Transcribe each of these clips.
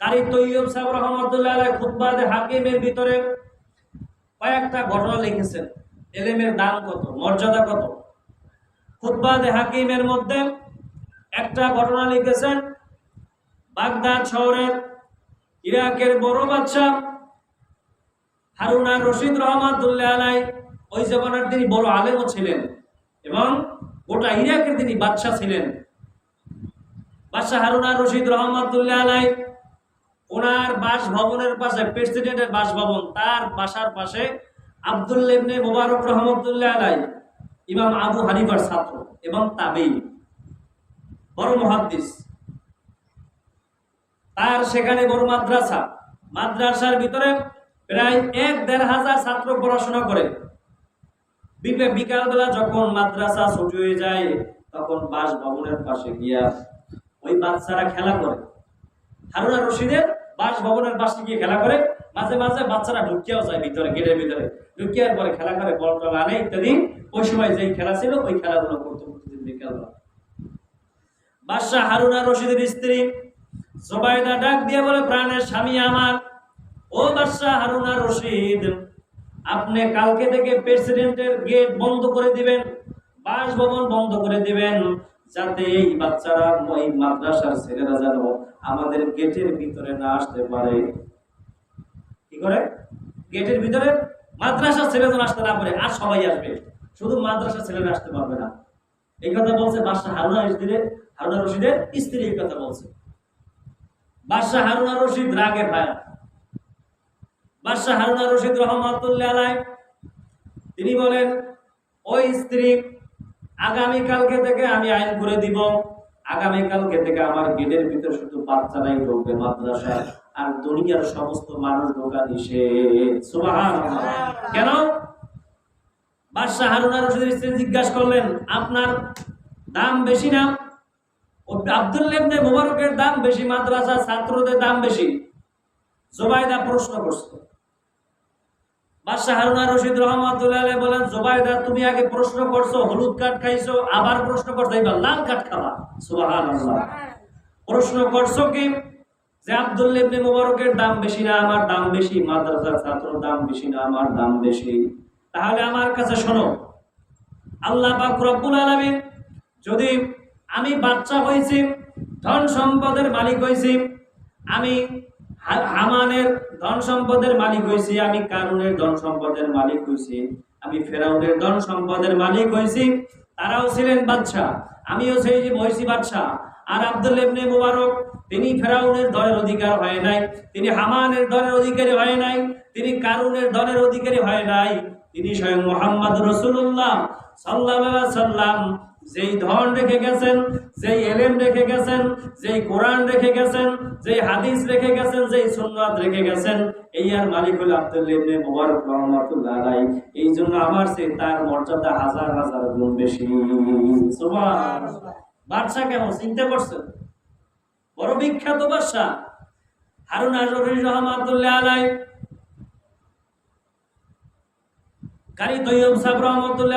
কারি তৈয়ব সাহেব রহমতুল্লাহ খুতবাদে হাকিমের ভিতরে কয়েকটা ঘটনা লিখেছেন। এলেমের দাম কত, মর্যাদা কত? খুতবাদে হাকিমের মধ্যে একটা ঘটনা লিখেছেন, বাগদাদ শহরের ইরাকের বড় বাদশাহ হারুনা রশিদ রহমাতুল্লাহ আলাই ওই জমানার তিনি বড় আলেমও ছিলেন এবং গোটা ইরাকের তিনি বাদশাহ ছিলেন। বাদশাহ হারুনা রশিদ রহমাতুল্লাহ আলাই ওনার বাসভবনের পাশে, প্রেসিডেন্টের বাসভবন, তার বাসার পাশে আব্দুল ইবনে মোবারক রহমতুল্লাহ আলাই ইমাম আবু হানিফার ছাত্র এবং তাবেই বড় মহাদ্দিস। তার সেখানে বড় মাদ্রাসা। মাদ্রাসার ভিতরে প্রায় এক দেড় হাজার ছাত্র পড়াশোনা করে। বিকে- বিকালবেলা যখন মাদ্রাসা ছুটি হয়ে যায়, তখন বাসভবনের পাশে গিয়া ওই বাচ্চারা খেলা করে। হারুনা রশিদের বাসভবনের পাশে গিয়ে খেলা করে, মাঝে মাঝে বাচ্চারা ঢুকিয়াও যায় ভিতরে, গেটের ভিতরে। ঢুকিয়ার পরে খেলা করে, বল টল আনে ইত্যাদি। ওই সময় যেই খেলা ছিল, ওই খেলাগুলো করতে প্রতিদিন বাদশাহ হারুনা রশিদের স্ত্রী ডাক দিয়ে বলে, প্রাণের স্বামী আমার। ও বাদশাহ হারুনা রশিদ, আপনি কালকে থেকে প্রেসিডেন্টের গেট বন্ধ করে দিবেন, বাসভবন বন্ধ করে দিবেন, যাতে এই বাচ্চারা এই মাদ্রাসার ছেলেরা যেন আমাদের গেটের ভিতরে না আসতে পারে। কি করে? গেটের ভিতরে? মাদ্রাসার ছেলে যেন আসতে না পারে, আর সবাই আসবে। শুধু মাদ্রাসার ছেলেরা আসতে পারবে না। এই কথা বলছে বাদশাহ হারুনা রশিদের হারুনা রশিদের স্ত্রী এই কথা বলছে। বাদশাহ হারুনা রশিদ রাগে ভায়া বাদশাহ হারুনা রশিদ রহমাতুল্লাহ তিনি বলেন, ওই স্ত্রী আগামী কালকে থেকে আমি আইন করে দিব। আগামী কালকে থেকে আমার গেটের ভিতরে শুধু বাচ্চারাই ঢুকবে মাদ্রাসা আর দুনিয়ার সমস্ত মানুষ ঢোকা নিষেধ। কেন? বাদশাহ হারুনা রশিদের জিজ্ঞাসা করলেন, আপনার দাম বেশি না? ছাত্রদের দাম বেশি। জোবাইদা প্রশ্ন করছে। বাদশাহ রশিদ বলেন তুমি আগে প্রশ্ন করছ, হলুদ কাঠ খাইছো, আবার প্রশ্ন করছ লাল কাঠ খাবা। সুবহানাল্লাহ। প্রশ্ন করছ কি? যে আব্দুল্লাহ ইবনে মুবারকের দাম বেশি না আমার দাম বেশি? মাদ্রাসার ছাত্রর দাম বেশি না আমার দাম বেশি? তাহলে আমার কাছে শোনো, আল্লাহ পাক রব্বুল আলামিন যদি আমি বাচ্চা হয়েছি, ধন সম্পদের মালিক হয়েছি, আমি হামানের ধন সম্পদের মালিক হয়েছি, আমি কারুনের ধন সম্পদের মালিক হয়েছি, আমি ফেরাউনের ধন সম্পদের মালিক হয়েছি, তারাও ছিলেন বাদশা আমিও সেই হয়েছি বাদশা আর আব্দুল ইবনে মুবারক, তিনি ফেরাউনের ধনের অধিকার হয় নাই, তিনি হামানের ধনের অধিকারী হয় নাই, তিনি কারুনের ধনের অধিকারী হয় নাই, তিনি স্বয়ং মোহাম্মদ রসুল্লাহ সাল্লাহ সাল্লাম যেই ধন রেখে গেছেন, যেই এলেম রেখে গেছেন, যেই কোরআন রেখে গেছেন, যেই হাদিস রেখে গেছেন, যেই সুন্নাত রেখে গেছেন, এই আর মালিক হল আব্দুল্লাহ ইবনে মুবারক রহমাতুল্লাহ আলাই এই জন্য আমার সে তার মর্যাদা হাজার হাজার গুণ বেশি। সুবহানাল্লাহ। বাদশা কেমন? চিনতে করছেন? বড় বিখ্যাত বাদশা হারুন আলাই। কারি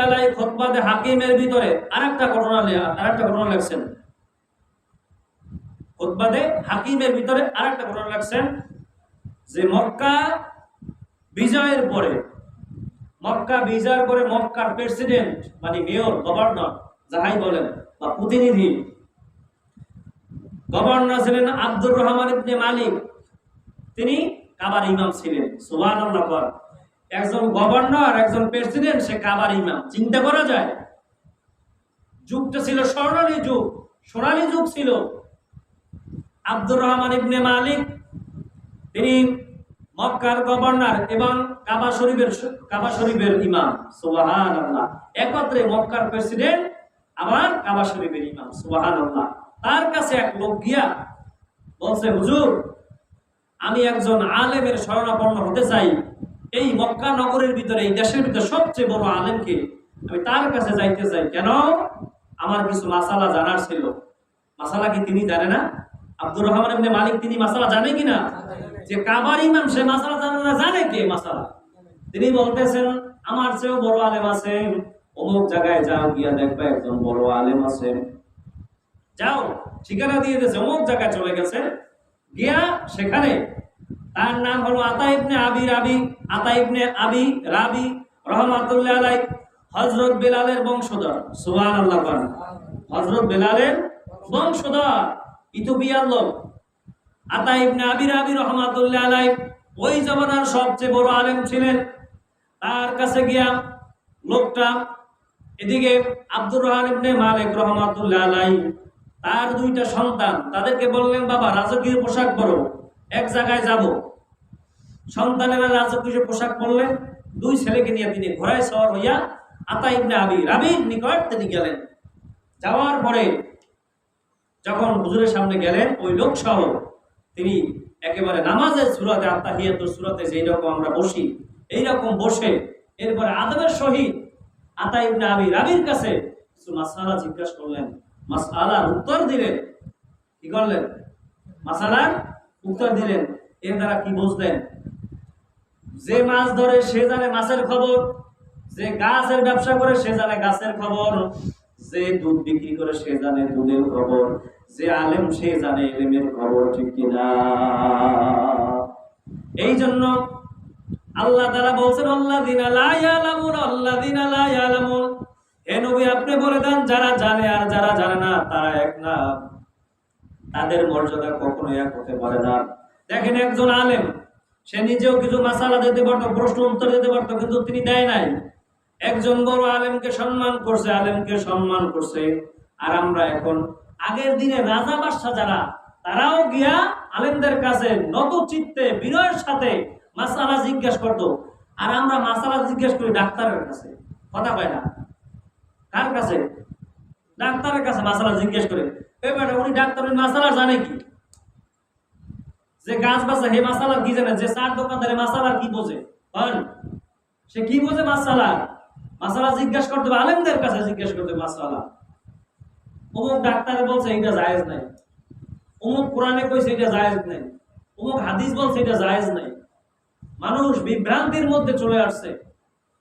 আলাই খতবাদে হাকিমের ভিতরে আরেকটা ঘটনা আরেকটা ঘটনা লেখছেন। খতবাদে হাকিমের ভিতরে ঘটনা লেখছেন যে মক্কা বিজয়ের পরে মক্কা বিজয়ের পরে মক্কার প্রেসিডেন্ট মানে মেয়র, গভর্নর, যাহাই বলেন বা প্রতিনিধি। গভর্নর ছিলেন আব্দুর রহমান ইবনে মালিক। তিনি কাবার ইমাম ছিলেন বল। একজন গভর্নর, একজন প্রেসিডেন্ট, সে কাবার ইমাম। চিন্তা করা যায়, যুগটা ছিল স্বর্ণালী যুগ, সোনালী যুগ ছিল। আব্দুর রহমান ইবনে মালিক, তিনি মক্কার গভর্নর এবং কাবা শরীফের কাবা শরীফের ইমাম, সুবহানাল্লাহ। একত্রে মক্কার প্রেসিডেন্ট আবার কাবা শরীফের ইমাম, সুবহানাল্লাহ। তার কাছে এক লোক গিয়া বলছে, হুজুর, আমি একজন আলেমের শরণাপন্ন হতে চাই। এই মক্কা নগরের ভিতরে, এই দেশের ভিতরে সবচেয়ে বড় আলেমকে আমি তার কাছে যাইতে চাই। কেন? আমার কিছু মাসালা জানার ছিল। মাসালা কি তিনি জানে না? আব্দুর রহমান ইবনে মালিক, তিনি মাসালা জানে কিনা যে কাবার ইমাম, সে মাসালা জানে না, জানে কে মাসালা? তিনি বলতেছেন, আমার চেয়েও বড় আলেম আছে। অমুক জায়গায় যাও, গিয়া দেখবে একজন বড় আলেম আছে। যাও, ঠিকানা দিয়ে দিয়েছে, অমুক জায়গায় চলে গেছে। গিয়া সেখানে, তার নাম হলো আতা ইবনে আবি রাবি, আতা ইবনে আবি রাবি, রহমাতুল্লাহ আলাই হজরত বেলালের বংশধর সুবহান আল্লাহ হজরত বেলালের বংশধর ইথোপিয়ার লোক। আতা ইবনে আবি রাবি, রহমাতুল্লাহ আলাই ওই জমানার সবচেয়ে বড় আলেম ছিলেন। তার কাছে গিয়া লোকটা এদিকে আব্দুর রহমান ইবনে মালিক রহমাতুল্লাহ আলাই তার দুইটা সন্তান, তাদেরকে বললেন, বাবা, রাজকীয় পোশাক পরো, এক জায়গায় যাব। সন্তানেরা রাজকীয় পোশাক পরলেন দুই ছেলেকে নিয়ে তিনি ঘোড়ায় সওয়ার হইয়া আতা ইবনে আবি, রাবির নিকট তিনি গেলেন। যাওয়ার পরে যখন হুজুরের সামনে গেলেন, ওই লোক সহ তিনি একেবারে নামাজের সুরাতে আত্মাহিয়াতুর সুরাতে যেই রকম আমরা বসি এইরকম বসে, এরপরে আদবের সহিত আতা ইবনে আবি রাবির কাছে কিছু মাসালা জিজ্ঞাসা করলেন। মাসালার উত্তর দিলেন। কি করলেন? মাসালার উত্তর দিলেন। এর দ্বারা কি বুঝলেন? যে মাছ ধরে সে জানে মাছের খবর, যে গাছের ব্যবসা করে সে জানে গাছের খবর, যে দুধ বিক্রি করে সে জানে দুধের খবর, যে আলেম সে জানে এলেমের খবর, ঠিক কিনা? এই জন্য আল্লাহ তারা বলছেন আল্লাহ দিন আল্লাহ দিন আলামুন হে নবী, আপনি বলে দেন, যারা জানে আর যারা জানে না, তারা এক না। তাদের মর্যাদা কখনো এক হতে পারে না। দেখেন একজন আলেম, সে নিজেও কিছু মাসালা দিতে পারতো, প্রশ্ন উত্তর দিতে পারতো, কিন্তু তিনি দেয় নাই। একজন বড় আলেমকে সম্মান করছে, আলেমকে সম্মান করছে। আর আমরা এখন আগের দিনে রাজা বাদশাহ যারা, তারাও গিয়া আলেমদের কাছে নত চিত্তে বিনয়ের সাথে মাসালা জিজ্ঞেস করতো, আর আমরা মাসালা জিজ্ঞেস করি ডাক্তারের কাছে। কথা কয় না? কার কাছে? ডাক্তারের কাছে মাসালা জিজ্ঞেস করে। এবারে উনি ডাক্তারের মাসালা জানে কি? যে গাছ বাসা হে মাসালা কি জানে? যে চার দোকানদারে মাসালা কি বোঝে? হন সে কি বোঝে মাসালা? মাসালা জিজ্ঞেস করতে হবে, আলেমদের কাছে জিজ্ঞেস করতে মাসালা। অমুক ডাক্তারে বলছে এটা জায়েজ নাই। অমুক কোরআনে কইছে এটা জায়েজ নাই। অমুক হাদিস বলছে এটা জায়েজ নাই। মানুষ বিভ্রান্তির মধ্যে চলে আসছে।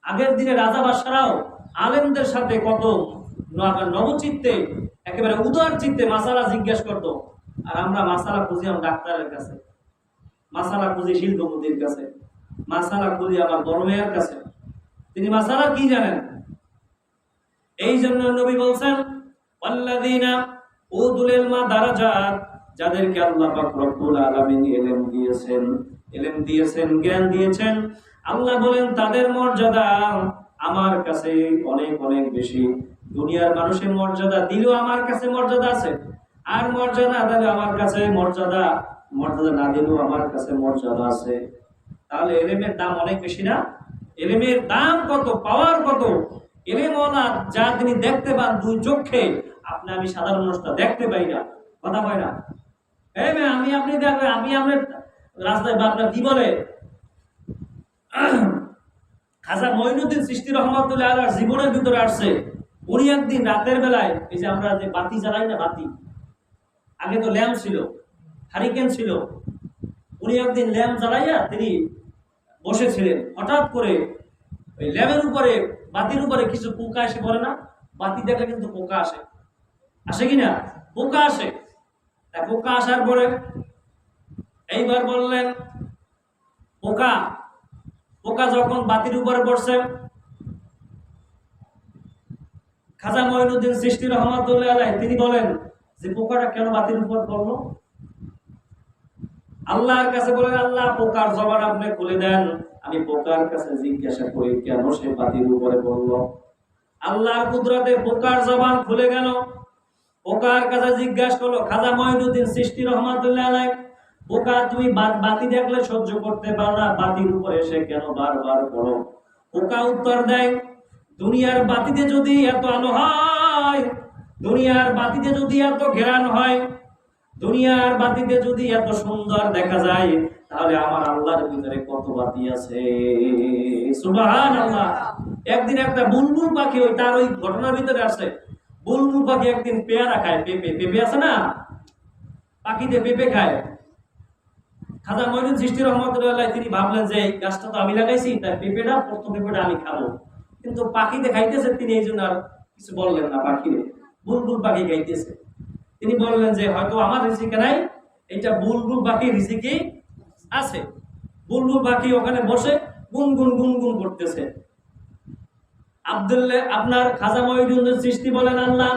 আগের দিনে রাজা বাসারাও আলেমদের সাথে কত নবচিত্তে, একেবারে উদার চিত্তে মাসালা জিজ্ঞেস করত। আর আমরা মাসালা খুঁজিলাম ডাক্তারের কাছে। মাসালা খুঁজি শিল্পপতির কাছে। মাসালা খুঁজি আমার বড় মেয়ের কাছে। তিনি মাসালা কি জানেন? এই জন্য নবী বলছেন, ওয়াল্লাযীনা উতুল ইলমা দারাজাত যাদেরকে আল্লাহ পাক রব্বুল আলামিন ইলম দিয়েছেন। ইলম দিয়েছেন, জ্ঞান দিয়েছেন। আল্লাহ বলেন, তাদের মর্যাদা আমার কাছে অনেক অনেক বেশি। দুনিয়ার মানুষের মর্যাদা দিলেও আমার কাছে মর্যাদা আছে। আর মর্যাদা দিলে আমার কাছে মর্যাদা মর্যাদা না দিলেও আমার কাছে মর্যাদা আছে। তাহলে এলেমের দাম অনেক বেশি না? এলেমের দাম কত, পাওয়ার কত? এলেমওয়ালা যা তিনি দেখতে পান দুই চোখে, আপনি আমি সাধারণ মানুষটা দেখতে পাই না, কথা পাই না। আমি আপনি দেখবেন, আমি আপনার রাস্তায় আপনার কি বলে? খাজা মঈনুদ্দিন সৃষ্টি রহমতুল্লাহ আলার জীবনের ভিতরে আসছে। উনি একদিন রাতের বেলায়, এই যে আমরা যে বাতি জ্বালাই না বাতি, আগে তো ল্যাম্প ছিল, হারিকেন ছিল, উনি একদিন ল্যাম্প জ্বালাইয়া তিনি বসেছিলেন। হঠাৎ করে ওই ল্যাম্পের উপরে, বাতির উপরে কিছু পোকা এসে পড়ে না? বাতি দেখলে কিন্তু পোকা আসে। আসে কি না? পোকা আসে। তা পোকা আসার পরে এইবার বললেন পোকা পোকা যখন বাতির উপরে পড়ছে, খাজা মঈনুদ্দিন সৃষ্টি রহমতুল্লাহ আলাই তিনি বলেন যে পোকাটা কেন বাতির উপর পড়ল? আল্লাহর কাছে বলেন, আল্লাহ, পোকার জবান আপনি খুলে দেন। আমি পোকার কাছে জিজ্ঞাসা করি, কেন সে বাতির উপরে পড়ল? আল্লাহর কুদরতে পোকার জবান খুলে গেল। পোকার কাছে জিজ্ঞাসা করল, খাজা মঈনুদ্দিন সৃষ্টি রহমতুল্লাহ আলাই পোকা তুমি বাতি দেখলে সহ্য করতে পারো না বাতির উপরে এসে কেন বারবার পড়ো? পোকা উত্তর দেয়, দুনিয়ার বাতিতে যদি এত আলো হয়, দুনিয়ার বাতিতে যদি এত ঘেরান হয়, দুনিয়ার বাতিতে যদি এত সুন্দর দেখা যায়, তাহলে আমার আল্লাহর ভিতরে কত বাতি আছে? সুবহান আল্লাহ একদিন একটা বুলবুল পাখি ওই তার ওই ঘটনার ভিতরে আসে। বুলবুল পাখি একদিন পেয়ারা খায়, পেঁপে পেঁপে আছে না? পাখিতে পেঁপে খায়। খাজা মঈনুদ্দিন সৃষ্টি রহমতুল্লাহ তিনি ভাবলেন যে গাছটা তো আমি লাগাইছি, তাই পেঁপেটা, প্রথম পেঁপেটা আমি খাব। কিন্তু পাখিতে খাইতেছে, তিনি এই জন্য আর কিছু বললেন না পাখিরে। বুলবুল পাখি খাইতেছে। তিনি বললেন যে হয়তো আমার রিজিকে নাই এটা বুলবুল পাখি রিজিকে আছে। বুলবুল পাখি ওখানে বসে গুনগুন গুনগুন করতেছে। আব্দুল্লাহ, আপনার খাজা মহিউদ্দিনের সৃষ্টি বলেন আল্লাহ,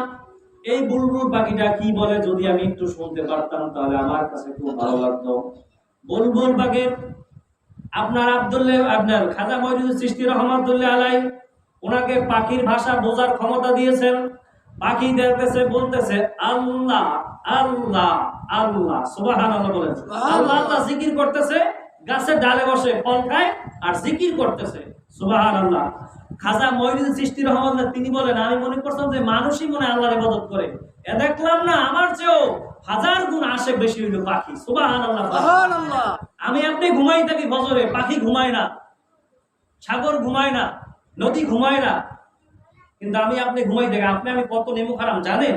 এই বুলবুল পাখিটা কি বলে যদি আমি একটু শুনতে পারতাম, তাহলে আমার কাছে খুব ভালো লাগতো। বুলবুল পাখির আপনার আব্দুল্লাহ আপনার খাজা মহিউদ্দিন সৃষ্টি রহমাতুল্লাহ আলাই ওনাকে পাখির ভাষা বোঝার ক্ষমতা দিয়েছেন। পাখি দেখতেছে বলতেছে আল্লাহ আল্লাহ আল্লাহ। সুবহানাল্লাহ বলেন। আল্লাহ আল্লাহ জিকির করতেছে গাছের ডালে বসে ফল খায় আর জিকির করতেছে। সুবহানাল্লাহ। খাজা মহিউদ্দিন সৃষ্টি রহমান তিনি বলেন আমি মনে করতাম যে মানুষই মনে আল্লাহর ইবাদত করে। এ দেখলাম না আমার চেয়েও হাজার গুণ আসে বেশি হইল পাখি। সুবহানাল্লাহ। আমি আপনি ঘুমাই থাকি বছরে পাখি ঘুমায় না সাগর ঘুমায় না নদী ঘুমায় না। কিন্তু আমি আপনি ঘুমাই থাকি আপনি আমি কত নেমু খারাম জানেন?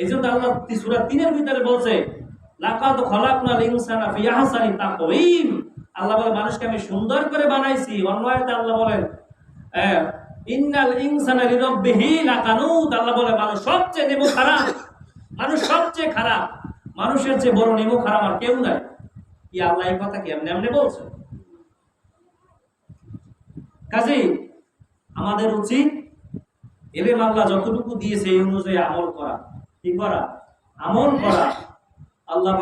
এই জন্য আল্লাহ সুরা তিনের ভিতরে বলছে লাকাদ খলাকনাল ইনসানা ফি আহসানি তাকওয়িম। আল্লাহ বলে মানুষকে আমি সুন্দর করে বানাইছি। অন্য আয়াতে আল্লাহ বলেন ইন্নাল ইনসানা লিরাব্বিহি লাকানুত। আল্লাহ বলে মানুষ সবচেয়ে নেমু খারাপ। মানুষ সবচেয়ে খারাপ, মানুষের যে বড় নেব খারাপ আর কেউ নাই। কি আল্লাহ কথা কি এমনি এমনি বলছে? কাজেই আমাদের উচিত এলেম আল্লাহ যতটুকু দিয়েছে এই অনুযায়ী আমল করা। কি করা? আমল করা। আল্লাহ